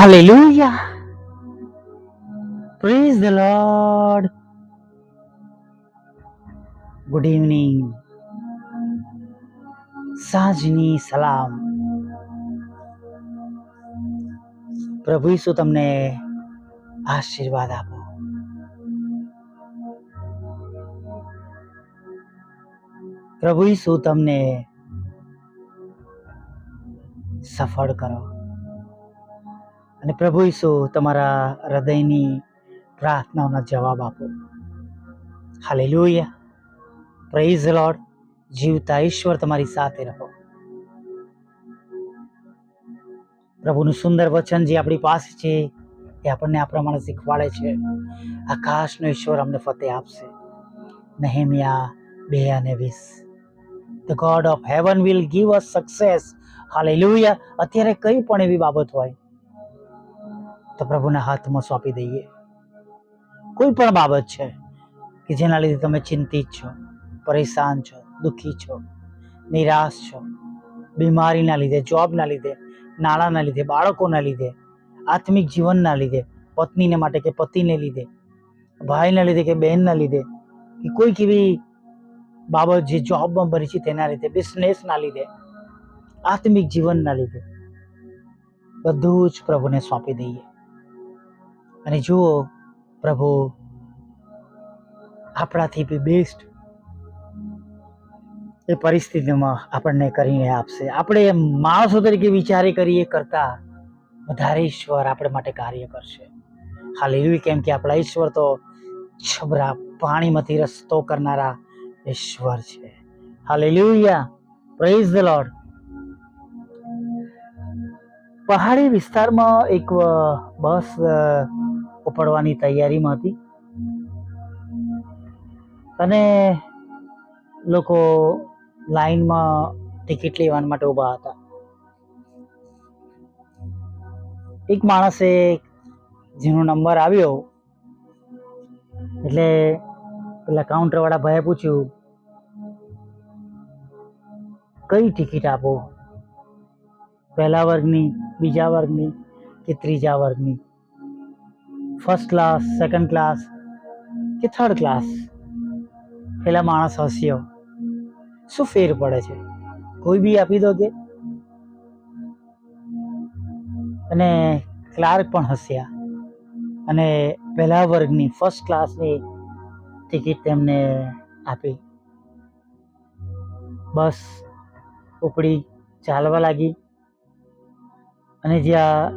Hallelujah. Praise the Lord. Good evening સાંજની સલામ પ્રભુ ઈસુ તમને આશીર્વાદ આપો પ્રભુ ઈસુ તમને સફળ કરો અને પ્રભુ ઈસુ, તમારા હૃદયની પ્રાર્થનાઓના જવાબ આપો. હાલે લોહિયા પ્રેઝ લોર્ડ જીવતા ઈશ્વર તમારી સાથે રહો. પ્રભુનું સુંદર વચન જે આપણી પાસે છે, એ આપણને આ પ્રમાણે શીખવાડે છે. આકાશનો ઈશ્વર અમને ફતેહ આપશે. નહેમિયા બે અને વીસ. The God of heaven will give us success hallelujah. અત્યારે કઈ પણ એવી બાબત હોય તો પ્રભુના હાથમાં સોંપી દઈએ. કોઈ પણ બાબત છે કે જેના લીધે તમે ચિંતિત છો, પરેશાન છો, દુઃખી છો, નિરાશ છો, બીમારીના લીધે, જોબના લીધે, નાણાંના લીધે, બાળકોના લીધે, આત્મિક જીવનના લીધે, પત્નીને માટે કે પતિને લીધે, ભાઈના લીધે કે બહેનના લીધે, કે કોઈક એવી બાબત જે જોબમાં ભરી છે તેના લીધે બિઝનેસના લીધે, આત્મિક જીવનના લીધે, બધું જ પ્રભુને સોંપી દઈએ. અને જુઓ, પ્રભુ, આપણાથી બી બેસ્ટ એ પરિસ્થિતિમાં આપણને કરીને આપશે. આપણે માણસો તરીકે વિચારે કરીએ કરતા વધારે ઈશ્વર આપણે માટે કાર્ય કરશે. હાલ એવી કેમ કે આપણા ઈશ્વર તો છબરા પાણીમાંથી રસ્તો કરનારા ઈશ્વર છે. હાલ પ્રેઝ ધ લોર્ડ પહાડી વિસ્તારમાં એક બસ ઉપડવાની તૈયારીમાં હતી. અને લોકો લાઈનમાં ટિકિટ લેવા માટે ઊભા હતા. એક માણસે જેનો નંબર આવ્યો, એટલે પેલા કાઉન્ટર વાળા ભાઈએ પૂછ્યું, કઈ ટિકિટ આપો? પહેલા વર્ગની, બીજા વર્ગની કે ત્રીજા વર્ગની? ફર્સ્ટ ક્લાસ સેકન્ડ ક્લાસ કે થર્ડ ક્લાસ પેલા માણસ હસ્યો. શું ફેર પડે છે? કોઈ બી આપી દો કે? અને ક્લાર્ક પણ હસ્યા. અને પહેલા વર્ગની ફર્સ્ટ ક્લાસની ટિકિટ તેમને આપી. બસ ઉપડી ચાલવા લાગી. અને જ્યાં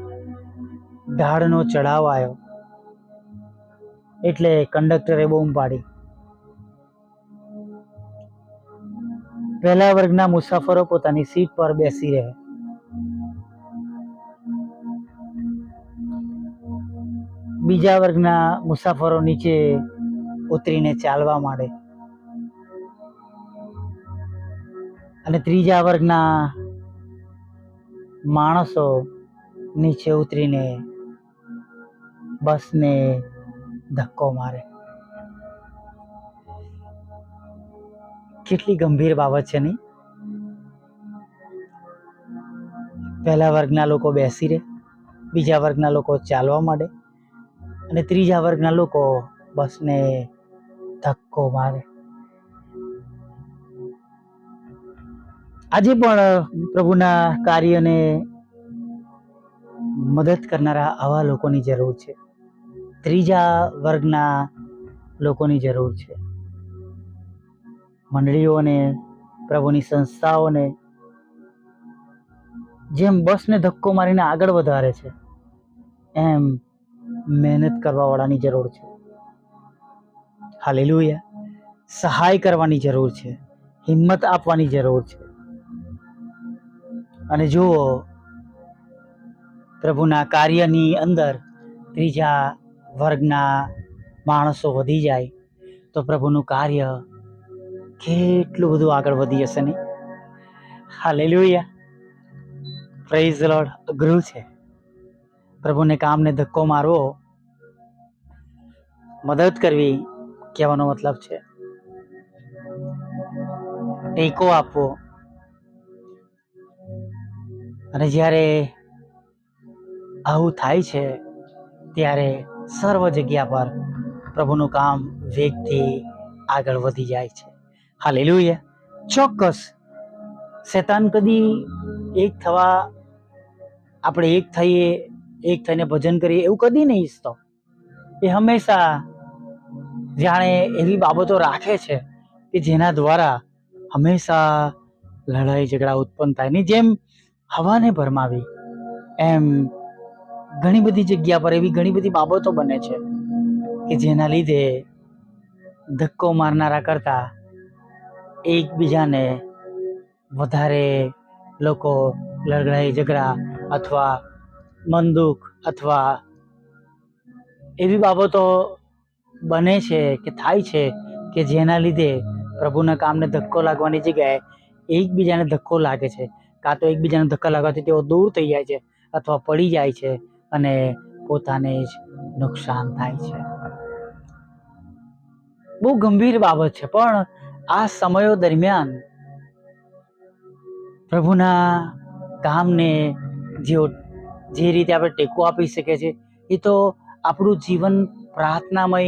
ઢાળનો ચઢાવ આવ્યો એટલે કંડક્ટરે બૂમ પાડી. પહેલા વર્ગના મુસાફરો પોતાની સીટ પર બેસી રહે. બીજા વર્ગના મુસાફરો નીચે ઉતરીને ચાલવા માંડે. અને ત્રીજા વર્ગના માણસો નીચે ઉતરીને બસને ધક્કો મારે. કેટલી ગંભીર બાબત છે નહીં? પહેલા વર્ગના લોકો બેસી રહે, બીજા વર્ગના લોકો ચાલવા માંડે, અને ત્રીજા વર્ગના લોકો બસને ધક્કો મારે. આજે પણ પ્રભુના કાર્યને મદદ કરનારા આવા લોકોની જરૂર છે. ત્રીજા વર્ગના લોકોની જરૂર છે. મંડળીઓને પ્રભુની સંસ્થાઓને જેમ બસને ધક્કો મારીને આગળ વધારે છે, એમ મહેનત કરવાવાળાની જરૂર છે. હાલેલુયા. સહાય કરવાની જરૂર છે. હિંમત આપવાની જરૂર છે. અને જુઓ, પ્રભુના કાર્યની અંદર ત્રીજા વર્ગના માણસો વધી જાય તો પ્રભુનું કાર્ય કેટલું બધું આગળ વધી જશે નહીં? હાલેલુયા. પ્રેઝ લોડ અઘરું છે. પ્રભુને કામને ધક્કો મારવો મદદ કરવી કહેવાનો મતલબ છે. ટેકો આપવો. અને જ્યારે આવું થાય છે, ત્યારે સર્વ જગ્યા પર પ્રભુનું કામ વેગથી આગળ વધી જાય છે. હાલેલુયા. ચોક્કસ. શેતાન કદી એક થવા આપણે એક થઈએ, એક થઈને ભજન કરીએ એવું કદી નહીં ઈચ્છતો. એ હંમેશા જાણે એવી બાબતો રાખે છે કે જેના દ્વારા હંમેશા લડાઈ ઝઘડા ઉત્પન્ન થાય. ની જેમ હવાને ભરમાવી, એમ ઘણી બધી જગ્યા પર એવી ઘણી બધી બાબતો બને છે કે જેના લીધે ધક્કો મારનારા કરતા એકબીજાને વધારે લોકો લડાઈ ઝઘડા અથવા મન દુઃખ અથવા એવી બાબતો બને છે કે થાય છે કે જેના લીધે પ્રભુના કામને ધક્કો લાગવાની જગ્યાએ એકબીજાને ધક્કો લાગે છે. કાં તો એકબીજાને ધક્કા લાગવાથી તેઓ દૂર થઈ જાય છે અથવા પડી જાય છે. અને પોતાને જ નુકસાન થાય છે. બહુ ગંભીર બાબત છે, પણ આ સમયો દરમિયાન પ્રભુના કામને જેઓ જે રીતે આપણે ટેકો આપી શકીએ છીએ, એ તો આપણું જીવન પ્રાર્થનામય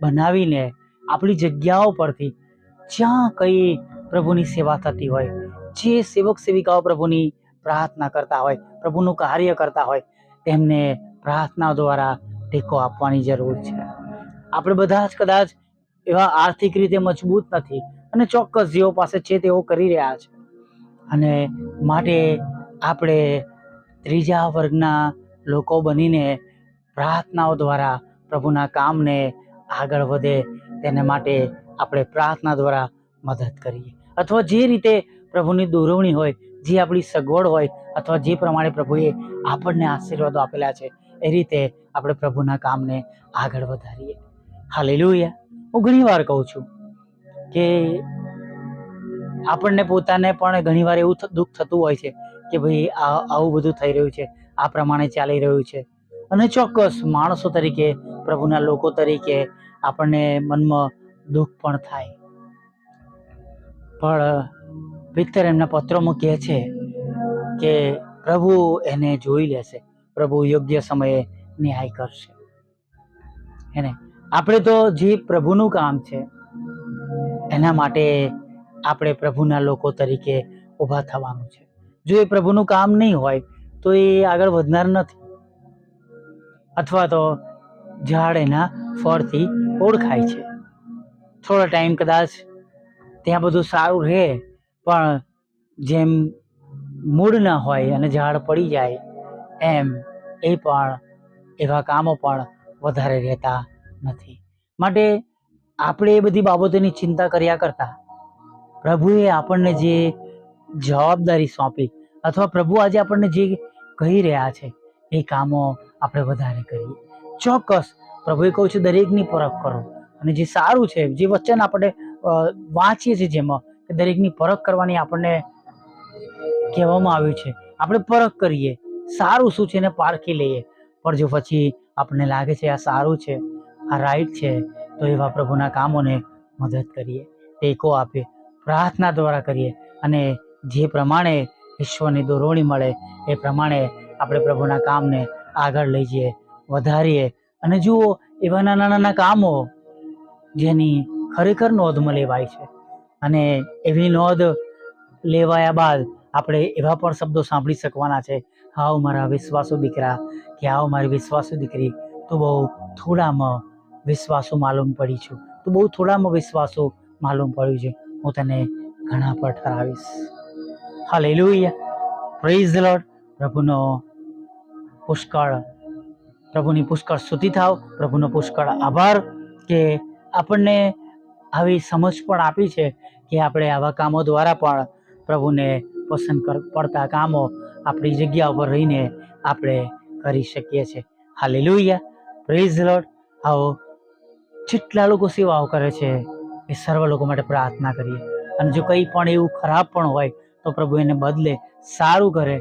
બનાવીને આપણી જગ્યાઓ પરથી જ્યાં કંઈ પ્રભુની સેવા થતી હોય, જે સેવક સેવિકાઓ પ્રભુની પ્રાર્થના કરતા હોય, પ્રભુનું કાર્ય કરતા હોય તેમને પ્રાર્થના દ્વારા ટેકો આપવાની જરૂર છે. આપણે બધા જ કદાચ એવા આર્થિક રીતે મજબૂત નથી અને ચોક્કસ જેઓ પાસે છે તેઓ કરી રહ્યા છે. અને માટે આપણે ત્રીજા વર્ગના લોકો બનીને પ્રાર્થનાઓ દ્વારા પ્રભુના કામને આગળ વધે તેને માટે આપણે પ્રાર્થના દ્વારા મદદ કરીએ. અથવા જે રીતે પ્રભુની દોરવણી હોય, જે આપણી સગવડ હોય અથવા જે પ્રમાણે પ્રભુએ આપણને આશીર્વાદો આપેલા છે, એ રીતે આપણે પ્રભુના કામને આગળ વધારીએ. હાલેલુયા હું ઘણી વાર કહું છું કે આપણને પોતાને પણ ઘણીવાર એવું દુઃખ થતું હોય છે કે ભાઈ આ, આવું બધું થઈ રહ્યું છે, આ પ્રમાણે ચાલી રહ્યું છે. અને ચોક્કસ માણસો તરીકે, પ્રભુના લોકો તરીકે આપણને મનમાં દુઃખ પણ થાય. પણ પિત્તર એમના પત્રોમાં કહે છે કે પ્રભુ એને જોઈ લેશે. પ્રભુ યોગ્ય સમયે ન્યાય કરશે. એને આપણે તો જે પ્રભુનું કામ છે, એના માટે આપણે પ્રભુના લોકો તરીકે ઊભા થવાનું છે. જો એ પ્રભુનું કામ નહીં હોય, તો એ આગળ વધનાર નથી. અથવા તો ઝાડ એના ફળથી ઓળખાય છે. થોડો ટાઈમ કદાચ ત્યાં બધું સારું રહે પણ જેમ મૂળ ના હોય અને ઝાડ પડી જાય, એમ એ પણ, એવા કામો પણ વધારે રહેતા નથી. માટે આપણે એ બધી બાબતોની ચિંતા કર્યા કરતા પ્રભુએ આપણને જે જવાબદારી સોંપી અથવા પ્રભુ આજે આપણને જે કહી રહ્યા છે, એ કામો આપણે વધારે કરીએ. ચોક્કસ પ્રભુએ કહું છું, દરેકની પરખ કરો. અને જે સારું છે, જે વચન આપણે વાંચીએ છીએ જેમાં કે દરેકની પરખ કરવાની આપણને કહેવામાં આવ્યું છે. આપણે પરખ કરીએ. સારું શું છે એને પારખી લઈએ. પણ જો પછી આપણને લાગે છે આ સારું છે, આ રાઈટ છે, તો એવા પ્રભુના કામોને મદદ કરીએ. ટેકો આપીએ પ્રાર્થના દ્વારા કરીએ. અને જે પ્રમાણે ઈશ્વરની દોરવણી મળે, એ પ્રમાણે આપણે પ્રભુના કામને આગળ લઈ જઈએ, વધારીએ. અને જુઓ, એવા નાના નાના કામો જેની ખરેખર નોંધમાં લેવાય છે. અને એવી નોંધ લેવાયા બાદ આપણે એવા પણ શબ્દો સાંભળી શકવાના છે, હાવ મારા વિશ્વાસુ દીકરા, કે હાવ મારી વિશ્વાસુ દીકરી, તો બહુ થોડામાં વિશ્વાસુ માલુમ પડી છું, તો બહુ થોડામાં વિશ્વાસો માલુમ પડ્યું છે, હું તને ઘણા પર ઠરાવીશ. હાલેલુયા પ્રેઝ ધ લોર્ડ પ્રભુનો પુષ્કળ, પ્રભુની પુષ્કળ સ્તુતિ થાવ, પ્રભુનો પુષ્કળ આભાર કે આપણને આવી સમજ પણ આપી છે કે આપણે આવા કામો દ્વારા પણ પ્રભુને પસંદ કર, પડતા કામો આપણી જગ્યા ઉપર રહીને આપણે કરી શકીએ છીએ. હાલેલુયા. પ્રેઝ લોર્ડ આવો જેટલા લોકો સેવાઓ કરે છે એ સર્વ લોકો માટે પ્રાર્થના કરીએ. અને જો કંઈ પણ એવું ખરાબ પણ હોય તો પ્રભુ એને બદલે સારું કરે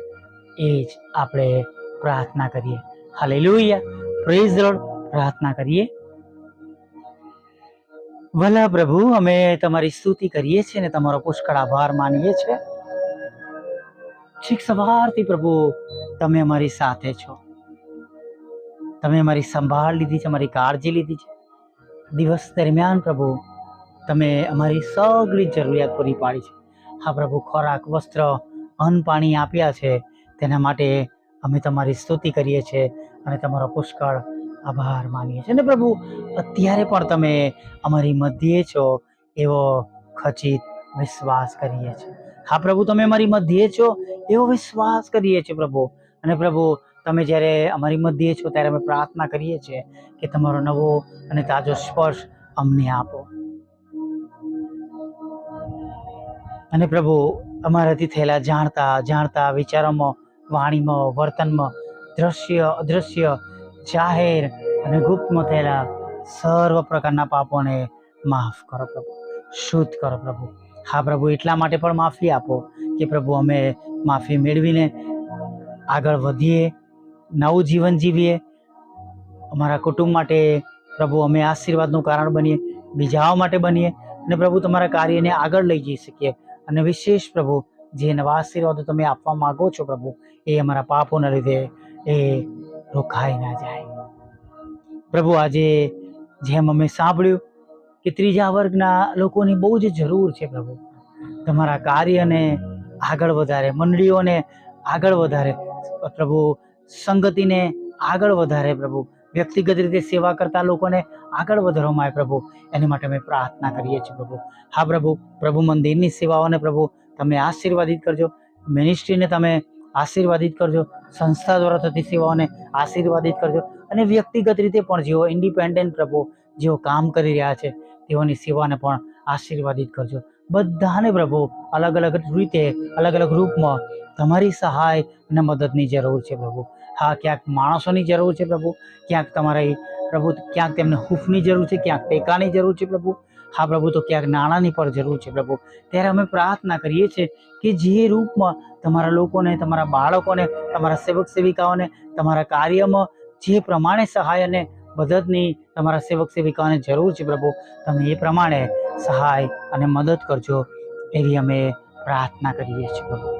એ જ આપણે પ્રાર્થના કરીએ. હાલેલુયા. પ્રેઝ લોર્ડ પ્રાર્થના કરીએ. ભલા પ્રભુ, અમે તમારી સ્તુતિ કરીએ છીએ ને તમારો પુષ્કળ આભાર માનીએ છીએ. છેક સવારથી પ્રભુ, તમે અમારી સાથે છો. તમે અમારી સંભાળ લીધી છે, અમારી કાળજી લીધી છે. દિવસ દરમિયાન પ્રભુ, તમે અમારી સગળી જરૂરિયાત પૂરી પાડી છે. હા પ્રભુ, ખોરાક, વસ્ત્ર, અન્ન પાણી આપ્યા છે. તેના માટે અમે તમારી સ્તુતિ કરીએ છીએ અને તમારો પુષ્કળ આભાર માનીએ છીએ. અને પ્રભુ, અત્યારે પણ તમે અમારી મધ્યે છો એવો ખચિત વિશ્વાસ કરીએ છીએ. હા પ્રભુ, તમે અમારી મધ્યે છો એવો વિશ્વાસ કરીએ છીએ પ્રભુ. અને પ્રભુ, તમે જ્યારે અમારી મધ્યે છો ત્યારે અમે પ્રાર્થના કરીએ છીએ કે તમારો નવો અને તાજો સ્પર્શ અમને આપો. અને પ્રભુ, અમારાથી થયેલા જાણતા જાણતા વિચારોમાં, વાણીમાં, વર્તનમાં દ્રશ્ય અદૃશ્ય જાહેર અને ગુપ્તમાં થયેલા સર્વ પ્રકારના પાપોને માફ કરો પ્રભુ, શુદ્ધ કરો પ્રભુ. હા પ્રભુ, એટલા માટે પણ માફી આપો કે પ્રભુ અમે માફી મેળવીને આગળ વધીએ, નવું જીવન જીવીએ. અમારા કુટુંબ માટે પ્રભુ અમે આશીર્વાદનું કારણ બનીએ બીજાઓ માટે બનીએ અને પ્રભુ તમારા કાર્યને આગળ લઈ જઈ શકીએ. અને વિશેષ પ્રભુ, જે નવા આશીર્વાદો તમે આપવા માગો છો પ્રભુ, એ અમારા પાપોના લીધે એ રોકાઈ ના જાય. પ્રભુ, આજે જેમ અમે સાંભળ્યું કે ત્રીજા વર્ગના લોકોની બહુ જ જરૂર છે પ્રભુ. તમારા કાર્યને આગળ વધારે, મંડળીઓને આગળ વધારે, પ્રભુ, સંગતિને આગળ વધારે પ્રભુ. વ્યક્તિગત રીતે સેવા કરતા લોકોને આગળ વધારવામાં આવે પ્રભુ. એની માટે અમે પ્રાર્થના કરીએ છીએ પ્રભુ. હા પ્રભુ પ્રભુ મંદિરની સેવાઓને પ્રભુ તમે આશીર્વાદિત કરજો. મિનિસ્ટ્રીને તમે આશીર્વાદિત કરજો. સંસ્થા દ્વારા થતી સેવાઓને આશીર્વાદિત કરજો. અને વ્યક્તિગત રીતે પણ જેઓ ઇન્ડિપેન્ડન્ટ પ્રભુ, જેઓ કામ કરી રહ્યા છે, તેઓની સેવાને પણ આશીર્વાદિત કરજો. બધાને પ્રભુ, અલગ અલગ રીતે, અલગ અલગ રૂપમાં તમારી સહાય અને મદદની જરૂર છે પ્રભુ. હા, ક્યાંક માણસોની જરૂર છે પ્રભુ, ક્યાંક તમારી પ્રભુ, ક્યાંક તેમને હૂફની જરૂર છે, ક્યાંક ટેકાની જરૂર છે પ્રભુ. હા પ્રભુ, તો ક્યાંક નાણાંની પણ જરૂર છે પ્રભુ. ત્યારે અમે પ્રાર્થના કરીએ છીએ કે જે રૂપમાં તમારા લોકોને, તમારા બાળકોને, તમારા સેવક સેવિકાઓને, તમારા કાર્યમાં જે પ્રમાણે સહાય અને મદદની તમારા સેવક સેવિકાઓને જરૂર છે પ્રભુ, તમે એ પ્રમાણે સહાય અને મદદ કરજો એવી અમે પ્રાર્થના કરીએ છીએ પ્રભુ.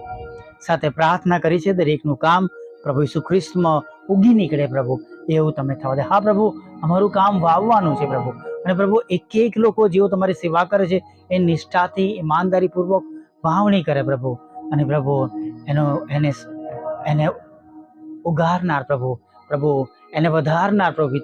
સાથે પ્રાર્થના કરી છે દરેકનું કામ પ્રભુ ઈસુ ખ્રિસ્તમાં ઉગી નીકળે પ્રભુ, એવું તમે થવા દે. હા પ્રભુ, અમારું કામ વાવવાનું છે પ્રભુ. અને પ્રભુ એક એક લોકો જેઓ તમારી સેવા કરે છે, એ નિષ્ઠાથી, ઈમાનદારીપૂર્વક વાવણી કરે પ્રભુ. અને પ્રભુ, એનો, એને એને ઉગારનાર પ્રભુ પ્રભુ, એને વધારનાર પ્રભુ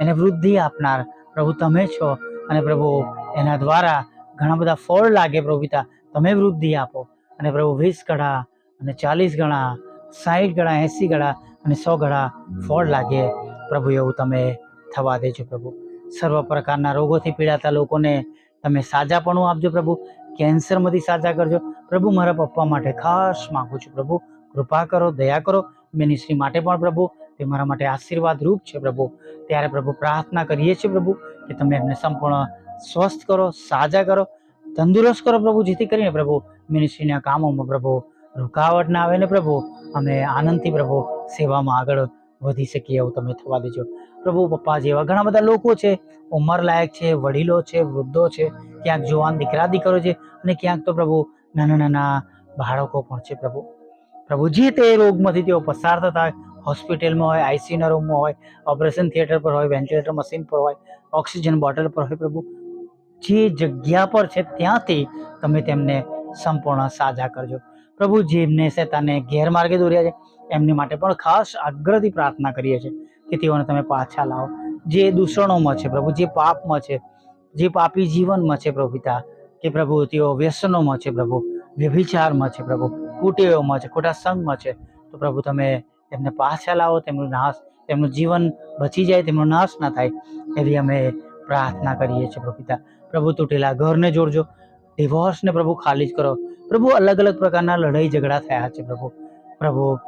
એને વૃદ્ધિ આપનાર પ્રભુ તમે છો. અને પ્રભુ, એના દ્વારા ઘણા બધા ફળ લાગે પ્રભુ તમે વૃદ્ધિ આપો. અને પ્રભુ, વીસ ગણા અને ચાલીસ ગણા સાઠ ગણા, એંસી ગણા અને સો ગણા ફળ લાગે પ્રભુ એવું તમે થવા દેજો પ્રભુ. સર્વ પ્રકારના રોગોથી પીડાતા લોકોને તમે સાજાપણું આપજો પ્રભુ. કેન્સરમાંથી સાજા કરજો. પ્રભુ, મારા પપ્પા માટે ખાસ માગું છું પ્રભુ. કૃપા કરો, દયા કરો. મિનિસ્ટ્રી માટે પણ પ્રભુ. તે મારા માટે આશીર્વાદ રૂપ છે પ્રભુ. ત્યારે પ્રભુ પ્રાર્થના કરીએ છીએ પ્રભુ કે તમે એમને સંપૂર્ણ સ્વસ્થ કરો, સાજા કરો, તંદુરસ્ત કરો પ્રભુ, જેથી કરીને પ્રભુ મિનિસ્ટ્રીના કામોમાં પ્રભુ રૂકાવટ ના આવે ને પ્રભુ, અમે આનંદથી પ્રભુ સેવામાં આગળ વધી શકીએ એવું તમે થવા દેજો. પ્રભુ પપ્પા જેવા ઘણા બધા લોકો છે. ઉંમર લાયક છે, વડીલો છે, વૃદ્ધો છે. ક્યાંક જુવાન દીકરા, દીકરો છે અને ક્યાંક તો પ્રભુ નાના નાના બાળકો પણ છે પ્રભુ. પ્રભુ જે તે રોગમાંથી તેઓ પસાર થતા હોસ્પિટલમાં હોય આઈસીયુના રૂમમાં હોય, ઓપરેશન થિયેટર પર હોય, વેન્ટિલેટર મશીન પર હોય, ઓક્સિજન બોટલ પર હોય પ્રભુ. જે જગ્યા પર છે ત્યાંથી તમે તેમને સંપૂર્ણ સાજા કરજો. પ્રભુ જેમને શેતાને ગેરમાર્ગે દોર્યા છે, એમની માટે પણ ખાસ આગ્રહથી પ્રાર્થના કરીએ છીએ. કે તેઓને તમે પાછા લાવો. જે દૂષણોમાં છે પ્રભુ, જે પાપમાં છે, જે પાપી જીવનમાં છે પ્રભુ પિતા, કે પ્રભુ તેઓ વ્યસનોમાં છે પ્રભુ, વ્યભિચારમાં છે પ્રભુ, કુટેવોમાં છે, ખોટા સંગમાં છે, તો પ્રભુ તમે તેમને પાછા લાવો, તેમનું નાશ, તેમનું જીવન બચી જાય, તેમનો નાશ ના થાય, એવી અમે પ્રાર્થના કરીએ છીએ પ્રભુ પિતા. પ્રભુ તૂટેલા ઘરને જોડજો, ડિવોર્સને પ્રભુ ખાલી જ કરો. પ્રભુ અલગ અલગ પ્રકારના લડાઈ ઝઘડા થયા છે પ્રભુ. પ્રભુ,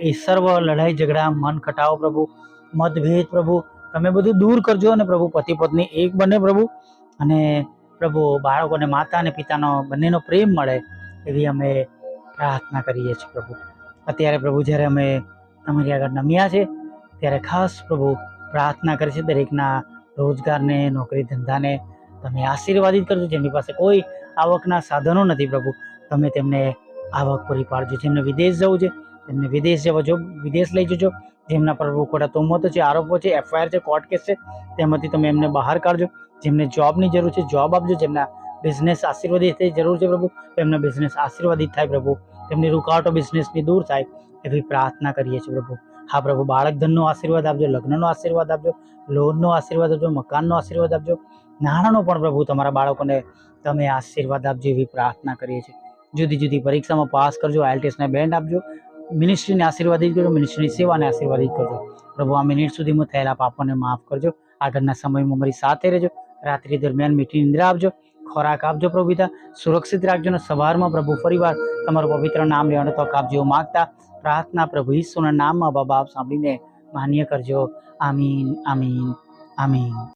એ સર્વ લડાઈ ઝઘડા મન ખટાવો પ્રભુ. મતભેદ પ્રભુ, તમે બધું દૂર કરજો અને પ્રભુ પતિ પત્ની એક બને પ્રભુ. અને પ્રભુ બાળકોને માતા અને પિતાનો બંનેનો પ્રેમ મળે એવી અમે પ્રાર્થના કરીએ છીએ પ્રભુ. અત્યારે પ્રભુ જ્યારે અમે તમારી આગળ નમ્યા છે, ત્યારે ખાસ પ્રભુ પ્રાર્થના કરી છે દરેકના રોજગારને, નોકરી ધંધાને. તમે આશીર્વાદિત કરજો, જેમની પાસે કોઈ આવકના સાધનો નથી પ્રભુ, તમે તેમને આવક પૂરી પાડજો. જેમને વિદેશ જવું છે, તેમને વિદેશ જવા જો, વિદેશ લઈ જજો. જેમના પર ખોટા તોમતો છે, આરોપો છે એફઆઈઆર છે કોર્ટ કેસ છે, તેમાંથી તમે એમને બહાર કાઢજો. જેમને જોબની જરૂર છે જોબ આપજો. જેમના બિઝનેસ આશીર્વાદિત થઈ જરૂર છે પ્રભુ એમના બિઝનેસ આશીર્વાદિત થાય પ્રભુ. તેમની રૂકાવટો બિઝનેસની દૂર થાય, એવી પ્રાર્થના કરીએ છીએ પ્રભુ. હા પ્રભુ, બાળક ધનનો આશીર્વાદ આપજો, લગ્નનો આશીર્વાદ આપજો, લોનનો આશીર્વાદ આપજો, મકાનનો આશીર્વાદ આપજો. નાણાંનો પણ પ્રભુ તમારા બાળકોને તમે આશીર્વાદ આપજો એવી પ્રાર્થના કરીએ છીએ. જુદી જુદી પરીક્ષામાં પાસ કરજો આઈએલટીએસને બેન્ડ આપજો. મિનિસ્ટ્રીને આશીર્વાદિત કરજો, મિનિસ્ટ્રીની સેવાને આશીર્વાદિત કરજો. પ્રભુ, આ મિનિટ સુધીમાં થયેલા પાપોને માફ કરજો. આગળના સમયમાં મારી સાથે રહેજો. રાત્રિ દરમિયાન મીઠી નિંદ્રા આપજો. ખોરાક આપજો પ્રભુ પિતા. સુરક્ષિત રાખજો અને સવારમાં પ્રભુ ફરીવાર તમારું પવિત્ર નામ લેવાનો તક આપજો માગતા પ્રાર્થના પ્રભુ ઈશ્વરના નામમાં બાબા આપ સાંભળીને માન્ય કરજો. આમીન આમીન આમીન.